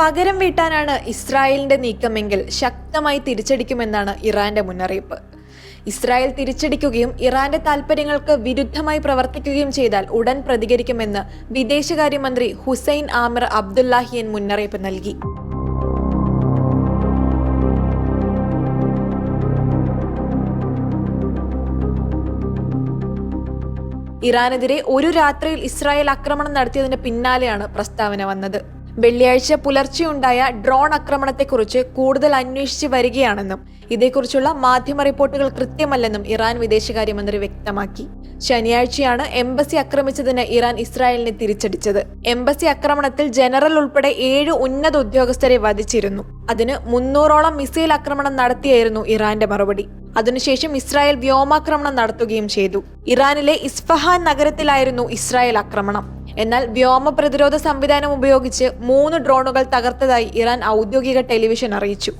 പകരം വീട്ടാനാണ് ഇസ്രായേലിന്റെ നീക്കമെങ്കിൽ ശക്തമായി തിരിച്ചടിക്കുമെന്നാണ് ഇറാന്റെ മുന്നറിയിപ്പ്. ഇസ്രായേൽ തിരിച്ചടിക്കുകയും ഇറാന്റെ താൽപ്പര്യങ്ങൾക്ക് വിരുദ്ധമായി പ്രവർത്തിക്കുകയും ചെയ്താൽ ഉടൻ പ്രതികരിക്കുമെന്ന് വിദേശകാര്യമന്ത്രി ഹുസൈൻ ആമിർ അബ്ദുല്ലാഹിയൻ മുന്നറിയിപ്പ് നൽകി. ഇറാനെതിരെ ഒരു രാത്രിയിൽ ഇസ്രായേൽ ആക്രമണം നടത്തിയതിന് പിന്നാലെയാണ് പ്രസ്താവന വന്നത്. വെള്ളിയാഴ്ച പുലർച്ചെയുണ്ടായ ഡ്രോൺ ആക്രമണത്തെക്കുറിച്ച് കൂടുതൽ അന്വേഷിച്ച് വരികയാണെന്നും ഇതേക്കുറിച്ചുള്ള മാധ്യമ റിപ്പോർട്ടുകൾ കൃത്യമല്ലെന്നും ഇറാൻ വിദേശകാര്യമന്ത്രി വ്യക്തമാക്കി. ശനിയാഴ്ചയാണ് എംബസി ആക്രമിച്ചതിന് ഇറാൻ ഇസ്രായേലിനെ തിരിച്ചടിച്ചത്. എംബസി ആക്രമണത്തിൽ ജനറൽ ഉൾപ്പെടെ ഏഴ് ഉന്നത ഉദ്യോഗസ്ഥരെ വധിച്ചിരുന്നു. അതിന് മുന്നൂറോളം മിസൈൽ ആക്രമണം നടത്തിയായിരുന്നു ഇറാന്റെ മറുപടി. അതിനുശേഷം ഇസ്രായേൽ വ്യോമാക്രമണം നടത്തുകയും ചെയ്തു. ഇറാനിലെ ഇസ്ഫഹാൻ നഗരത്തിലായിരുന്നു ഇസ്രായേൽ ആക്രമണം. എന്നാൽ വ്യോമ പ്രതിരോധ സംവിധാനം ഉപയോഗിച്ച് മൂന്ന് ഡ്രോണുകൾ തകർത്തതായി ഇറാൻ ഔദ്യോഗിക ടെലിവിഷൻ അറിയിച്ചു.